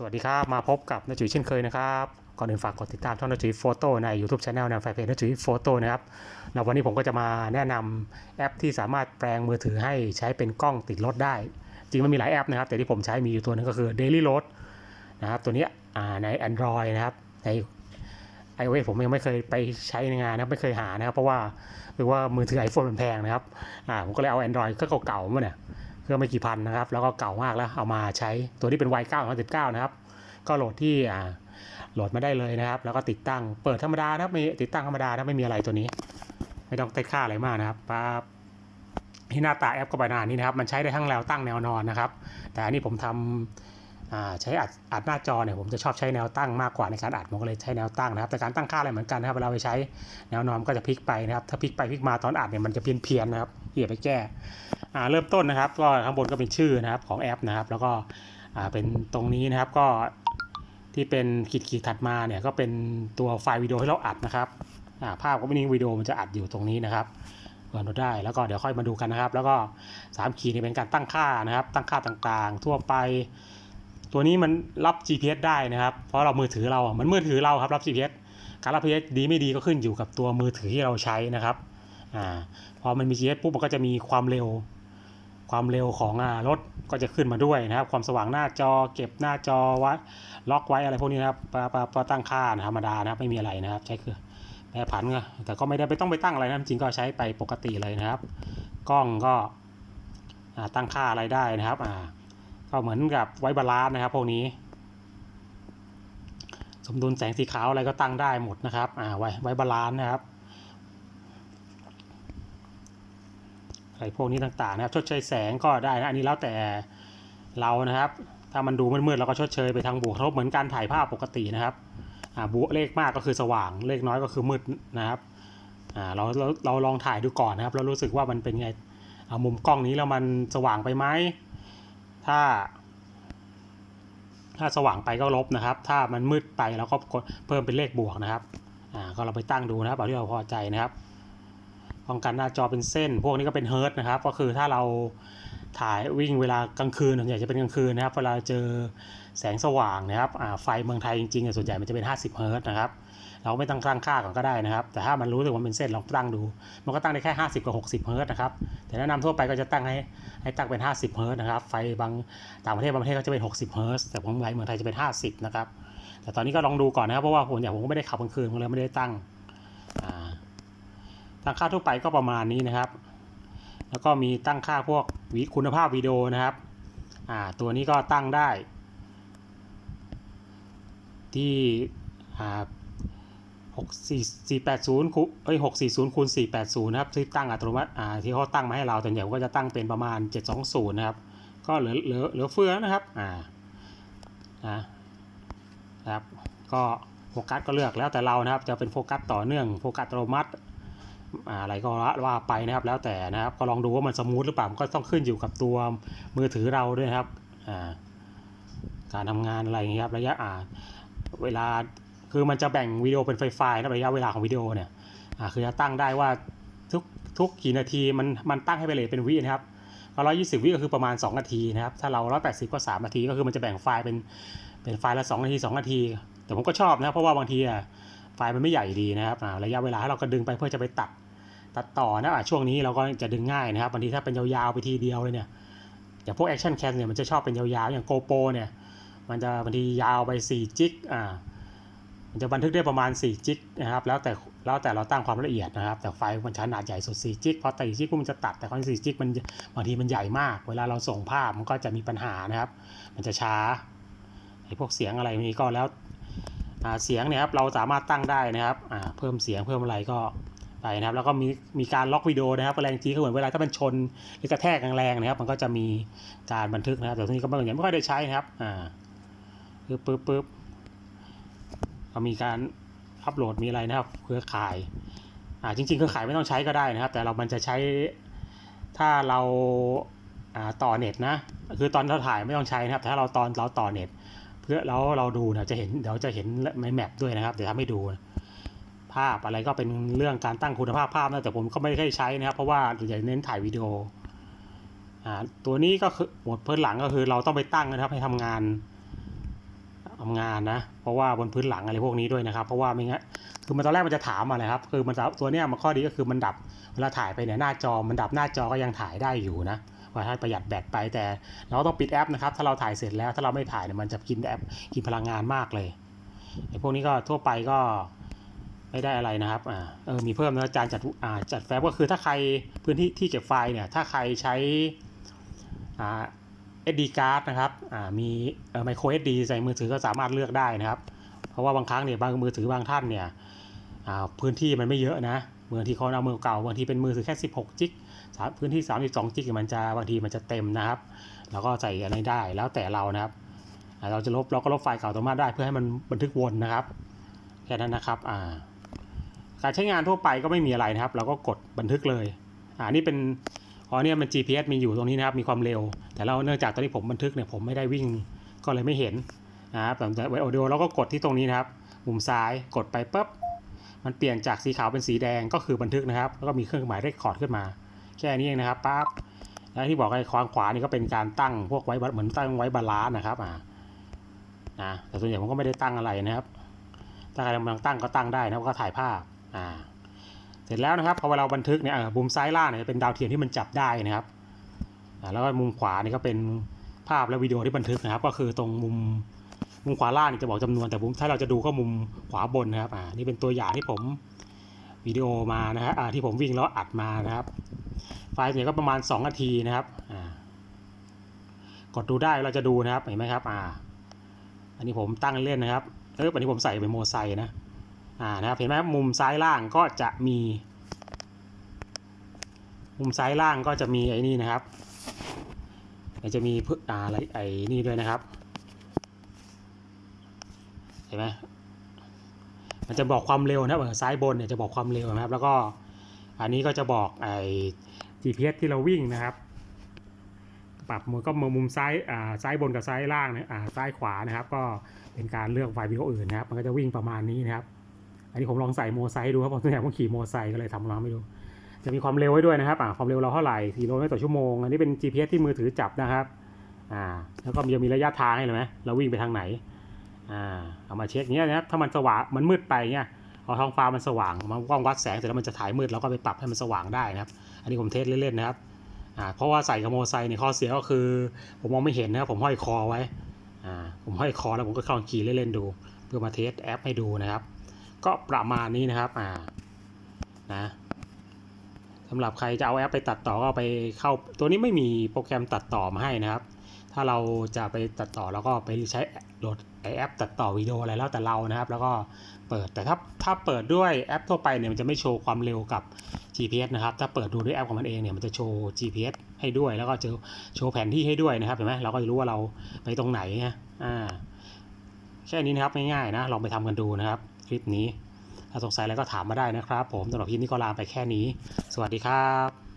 สวัสดีครับ มาพบกับนจุ๋ยเช่นเคยนะครับ ก่อนอื่นฝากกดติดตามช่องนจุ๋ยโฟโต้ใน YouTube Channel ในแฟนเพจนจุ๋ยโฟโต้นะครับแล้ววันนี้ผมก็จะมาแนะนำแอปที่สามารถแปลงมือถือให้ใช้เป็นกล้องติดรถได้ จริงมันมีหลายแอปนะครับ แต่ที่ผมใช้มีอยู่ตัวหนึงก็คือ Daily Load นะครับตัวนี้ใน Android นะครับใน iOS ผมยังไม่เคยไปใช้ในงานนะไม่เคยหานะครับ เพราะว่าหรือว่ามือถือ iPhone มันแพงนะครับอ่าผมก็เลยเอา Android เครื่องเก่าๆมาเนี่ย เครื่องไม่กี่พันนะครับ แล้วก็เก่ามากแล้วเอามาใช้ตัวที่เป็น Y9 119นะครับ ก็โหลดที่อ่าโหลดมาได้เลยนะครับ แล้วก็ติดตั้งเปิดธรรมดานะครับมีติดตั้งธรรมดานะไม่มีอะไรตัวนี้ ไม่ต้องติดค่าอะไรมากนะครับปั๊บที่หน้าตาแอปก็ประมาณนี้นะครับ มันใช้ได้ทั้งแนวตั้งแนวนอนนะครับ แต่อันนี้ผมทำอ่าใช้อัดอัดหน้าจอเนี่ยผมจะชอบใช้แนวตั้งมากกว่าในการอัดผมก็เลยใช้แนวตั้งนะครับ แต่การตั้งค่าอะไรเหมือนกันนะครับเวลาไปใช้แนวนอนก็จะพลิกไปนะครับ ถ้าพลิกไปพลิกมาตอนอัดเนี่ยมันจะเพี้ยนเพียนนะครับอย่าไปแก้ เริ่มต้นนะครับ ก็ข้างบนก็เป็นชื่อนะครับของแอปนะครับ แล้วก็อ่าเป็นตรงนี้นะครับก็ที่เป็นขีดขีดถัดมาเนี่ยก็เป็นตัวไฟล์วิดีโอที่เราอัดนะครับอ่าภาพก็ไม่นิ่งวิดีโอมันจะอัดอยู่ตรงนี้นะครับเปิดได้แล้วก็เดี๋ยวค่อยมาดูกันนะครับ แล้วก็ 3 ขีดนี่เป็นการตั้งค่านะครับ ตั้งค่าต่างๆ ทั่วไป ตัวนี้มันรับ GPS ได้นะครับ เพราะเรามือถือเราอะมันมือถือเราครับรับ GPS การรับ GPS ดีไม่ดีก็ขึ้นอยู่กับตัวมือถือที่เราใช้นะครับอ่าพอมันมี GPS ปุ๊บมันก็จะมีความเร็ว ความเร็วของอรถก็จะขึ้นมาด้วยนะครับ ความสว่างหน้าจอเก็บหน้าจอไว้ล็อกไว้อะไรพวกนี้นะครับปาปาปาตั้งค่าธรรมดานะครับไม่มีอะไรนะครับ ใช้คือแปรผันก็แต่ก็ไม่ได้ไปต้องไปตั้งอะไรนะจริงก็ใช้ไปปกติเลยนะครับ กล้องก็ตั้งค่าอะไรได้นะครับก็เหมือนกับไว้บาลานซ์นะครับ พวกนี้ สมดุลแสงสีขาวอะไรก็ตั้งได้หมดนะครับอ่าไว้ไว้บาลานซ์นะครับ อะไรพวกนี้ต่างๆนะครับ ชดเชยแสงก็ได้นะอันนี้แล้วแต่เรานะครับ ถ้ามันดูมืดๆเราก็ชดเชยไปทางบวกลบเหมือนการถ่ายภาพปกตินะครับบวกเลขมากก็คือสว่างเลขน้อยก็คือมืดนะครับเราเราเราลองถ่ายดูก่อนนะครับแล้วรู้สึกว่ามันเป็นไงเอามุมกล้องนี้แล้วมันสว่างไปไหมถ้า ถ้าสว่างไปก็ลบนะครับ ถ้ามันมืดไปเราก็เพิ่มเป็นเลขบวกนะครับก็เราไปตั้งดูนะครับเอาที่เราพอใจนะครับ ป้องกันหน้าจอเป็นเส้น พวกนี้ก็เป็นเฮิร์ตนะครับ ก็คือถ้าเราถ่ายวิ่งเวลากลางคืนส่วนใหญ่จะเป็นกลางคืนนะครับ เวลาเจอแสงสว่างนะครับไฟเมืองไทยจริงๆส่วนใหญ่มันจะเป็น 50เฮิร์ตนะครับ เราไม่ต้องตั้งค่าก่อนก็ได้นะครับ แต่ถ้ามันรู้สึกว่าเป็นเส้นลองตั้งดู มันก็ตั้งได้แค่ 50 กับ 60เฮิร์ตนะครับ แต่แนะนำทั่วไปก็จะตั้งให้ให้ตั้งเป็น 50เฮิร์ตนะครับ ไฟบางต่างประเทศบางประเทศก็จะเป็น 60เฮิร์ตแต่ผมไลเมืองไทยจะเป็น 50 นะครับ แต่ตอนนี้ก็ลองดูก่อนนะครับ เพราะว่าผมอย่างผมก็ไม่ได้ขับกลางคืนผมเลยไม่ได้ตั้ง ตั้งค่าทั่วไปก็ประมาณนี้นะครับ แล้วก็มีตั้งค่าพวกวิคุณภาพวิดีโอนะครับอ่าตัวนี้ก็ตั้งได้ ที่อ่าหกสี่สี่แปดศูนย์คูเอ้ยหกสี่ศูนย์คูณสี่แปดศูนย์นะครับที่ตั้งอัตโนมัติอ่าที่เขาตั้งมาให้เราแต่ใหญ่ผมก็จะตั้งเป็นประมาณเจ็ดสองศูนย์นะครับ ก็เหลือเหลือเหลือเฟือนะครับอ่านะครับก็โฟกัสก็เลือกแล้วแต่เรานะครับ จะเป็นโฟกัสต่อเนื่องโฟกัสอัตโนมัติ อะไรก็ว่าไปนะครับแล้วแต่นะครับก็ลองดูว่ามันสมูทหรือเปล่าก็ต้องขึ้นอยู่กับตัวมือถือเราด้วยครับการทำงานอะไรอย่างเงี้ยครับระยะอ่าเวลาคือมันจะแบ่งวิดีโอเป็นไฟล์นะระยะเวลาของวิดีโอเนี่ยอ่าคือจะตั้งได้ว่าทุกทุกกี่นาทีมันมันตั้งให้ไปเลยเป็นวินะครับร้อยยี่สิบวิก็คือประมาณ 2 นาทีนะครับ ถ้าเราร้อยแปดสิบก็3นาทีก็คือมันจะแบ่งไฟล์เป็นเป็นไฟล์ละ 2 นาที 2 นาที แต่ผมก็ชอบนะครับเพราะว่าบางทีอะไฟล์มันไม่ใหญ่ดีนะครับระยะเวลาให้เราก็ดึงไปเพื่อจะไปตัด ตัดต่อนะช่วงนี้เราก็จะดึงง่ายนะครับบางทีถ้าเป็นยาวๆไปทีเดียวเลยเนี่ยอย่างพวกแอคชั่นแคมเนี่ยมันจะชอบเป็นยาวๆ อย่างโกโปรเนี่ยมันจะบางทียาวไป4จิกอ่ามันจะบันทึกได้ประมาณ4จิกนะครับแล้วแต่แล้วแต่เราตั้งความละเอียดนะครับ แต่ไฟล์มันขนาดใหญ่สุด4จิกพอตีจิกมันจะตัดแต่คอน4จิกมันบางทีมันใหญ่มาก เวลาเราส่งภาพมันก็จะมีปัญหานะครับ มันจะช้าไอ้พวกเสียงอะไรนี้ก็แล้วเสียงเนี่ยครับเราสามารถตั้งได้นะครับเพิ่มเสียงเพิ่มอะไรก็ ไปนะครับ แล้วก็มีมีการล็อกวิดีโอนะครับแรงจีก็เหมือนเวลาถ้ามันชนหรือกระแทกแรงๆนะครับ มันก็จะมีการบันทึกนะครับแต่ทีนี้ก็ไม่เหมือนไม่ค่อยได้ใช้นะครับอ่าปึ๊บปึ๊บปึ๊บก็มีการอัปโหลดมีอะไรนะครับ เครือข่ายอ่าจริงๆเครือข่ายไม่ต้องใช้ก็ได้นะครับ แต่เรามันจะใช้ถ้าเราอ่าต่อเน็ตนะคือตอนเราถ่ายไม่ต้องใช้นะครับแต่ถ้าเราตอนเราต่อเน็ต เพื่อแล้วเราดูเนี่ยจะเห็นเดี๋ยวจะเห็นในแมปด้วยนะครับ เดี๋ยวทำให้ดูนะ ภาพอะไรก็เป็นเรื่องการตั้งคุณภาพภาพนะแต่ผมก็ไม่ได้ใช้นะครับ เพราะว่าส่วนใหญ่เน้นถ่ายวิดีโออ่าตัวนี้ก็คือโหมดพิ่นหลังก็คือ เราต้องไปตั้งนะครับให้ทำงานทำงานนะ เพราะว่าบนพื้นหลังอะไรพวกนี้ด้วยนะครับ เพราะว่าไม่งั้นคือมันตอนแรกมันจะถามมาเลยครับ คือมันตัวเนี้ยมันข้อดีก็คือมันดับเวลาถ่ายไปเนี่ยหน้าจอมันดับหน้าจอก็ยังถ่ายได้อยู่นะว่าให้ประหยัดแบตไปแต่เราต้องปิดแอปนะครับ ถ้าเราถ่ายเสร็จแล้วถ้าเราไม่ถ่ายเนี่ยมันจะกินแอปกินพลังงานมากเลยไอ้พวกนี้ก็ทั่วไปก็ ไม่ได้อะไรนะครับอ่าเออมีเพิ่มนะจานจัดอ่าจัดแฟ้มก็คือถ้าใครพื้นที่ที่เก็บไฟล์เนี่ยถ้าใครใช้อ่า SD card นะครับอ่ามีเอ่อ micro SD ใส่มือถือก็สามารถเลือกได้นะครับ เพราะว่าบางครั้งเนี่ยบางมือถือบางท่านเนี่ยอ่าพื้นที่มันไม่เยอะนะบางทีเขาเอามือเก่าบางทีเป็นมือถือแค่ 16 จิกพื้นที่ 32 จิกมันจะบางทีมันจะเต็มนะครับแล้วก็ใส่อะไรได้แล้วแต่เรานะครับ เราจะลบเราก็ลบไฟล์เก่าตัวมาได้เพื่อให้มันบันทึกวนนะครับแค่นั้นนะครับอ่า การใช้งานทั่วไปก็ไม่มีอะไรนะครับ เราก็กดบันทึกเลยอ่านี่เป็นอ๋อเนี่ยมัน GPS มีอยู่ตรงนี้นะครับ มีความเร็ว แต่เราเนื่องจากตอนนี้ผมบันทึกเนี่ยผมไม่ได้วิ่งก็เลยไม่เห็นนะครับแต่ไวโอเดียเราก็กดที่ตรงนี้นะครับมุมซ้ายกดไปปุ๊บมันเปลี่ยนจากสีขาวเป็นสีแดงก็คือบันทึกนะครับ แล้วก็มีเครื่องหมายเลขคอร์ดขึ้นมา แค่นี้เองนะครับปั๊บแล้วที่บอกไอ้ควางขวานี่ก็เป็นการตั้งพวกไว้เหมือนตั้งไว้บาลานนะครับอ่านะแต่ส่วนใหญ่ผมก็ไม่ได้ตั้งอะไรนะครับถ้าใครกำลังตั้งก็ตั้งได้นะก็ถ่ายภาพ อ่าเสร็จแล้วนะครับพอเวลาบันทึกเนี่ยเออมุมซ้ายล่างเนี่ยเป็นดาวเทียมที่มันจับได้นะครับแล้วก็มุมขวานี่ก็เป็นภาพและวิดีโอที่บันทึกนะครับ ก็คือตรงมุมมุมขวาล่างจะบอกจำนวนแต่มุมถ้าเราจะดูก็มุมขวาบนนะครับอ่านี่เป็นตัวอย่างที่ผมวิดีโอมานะฮะอ่าที่ผมวิ่งแล้วอัดมานะครับ ไฟล์เนี่ยก็ประมาณ 2 นาทีนะครับอ่ากดดูได้เราจะดูนะครับเห็นไหมครับอ่าอันนี้ผมตั้งเล่นนะครับเอออันนี้ผมใส่เป็นโมไซนะ อ่านะครับเห็นไหมมุมซ้ายล่างก็จะมี มุมซ้ายล่างก็จะมีไอ้นี่นะครับจะมีพึ่อ่าอะไรไอ้นี่ด้วยนะครับเห็นไหมมันจะบอกความเร็วนะครับซ้ายบนเนี่ยจะบอกความเร็วนะครับ แล้วก็อันนี้ก็จะบอกไอ้ GPS ที่เราวิ่งนะครับ ปรับมือก็มุมซ้ายอ่าซ้ายบนกับซ้ายล่างนะอ่าซ้ายขวานะครับ ก็เป็นการเลือกไฟล์วิดีโออื่นนะครับ มันก็จะวิ่งประมาณนี้นะครับ นนี้ผมลองใส่โมไซค์ดูครับผมส่วนใหญ่ผมขี่โมไซค์ก็เลยทำลองไม่ดูจะมีความเร็วไว้ด้วยนะครับอ่าความเร็วเราเท่าไหร่4โลเมตรต่อชั่วโมง อันนี้เป็น GPS ที่มือถือจับนะครับอ่าแล้วก็จะมีระยะทางให้เลยไหมเราวิ่งไปทางไหนอ่าเอามาเช็คเงี้ยนะครับถ้ามันสว่างมันมืดไปเงี้ยพอท้องฟ้ามันสว่างมันกล้องวัดแสงเสร็จแล้วมันจะถ่ายมืดเราก็ไปปรับให้มันสว่างได้นะครับ อันนี้ผมเทสเล่นๆนะครับอ่าเพราะว่าใส่กับโมไซค์เนี่ข้อเสียก็คือ ผมมองไม่เห็นนะครับผมห้อยคอไว้อ่าผมห้อยคอแล้วผมก็ลองขี่เล่นๆดู เพื่อมาเทสแอปให้ดูนะครับ ก็ประมาณนี้นะครับอ่านะสำหรับใครจะเอาแอปไปตัดต่อก็ไปเข้าตัวนี้ไม่มีโปรแกรมตัดต่อมาให้นะครับ ถ้าเราจะไปตัดต่อแล้วก็ไปใช้โหลดแอป ตัดต่อวิดีโออะไรแล้วแต่เรานะครับ แล้วก็เปิดแต่ถ้าถ้าเปิดด้วยแอปทั่วไปเนี่ยมันจะไม่โชว์ความเร็วกับ GPS นะครับ ถ้าเปิดดูด้วยแอปของมันเองเนี่ยมันจะโชว์ GPS ให้ด้วย แล้วก็จะโชว์แผนที่ให้ด้วยนะครับเห็นไหมเราก็จะรู้ว่าเราไปตรงไหนนะอ่าแค่นี้นะครับง่ายๆนะลองไปทำกันดูนะครับ คลิปนี้ ถ้าสงสัยอะไรก็ถามมาได้นะครับ ผมสำหรับคลิปนี้ก็ลาไปแค่นี้ สวัสดีครับ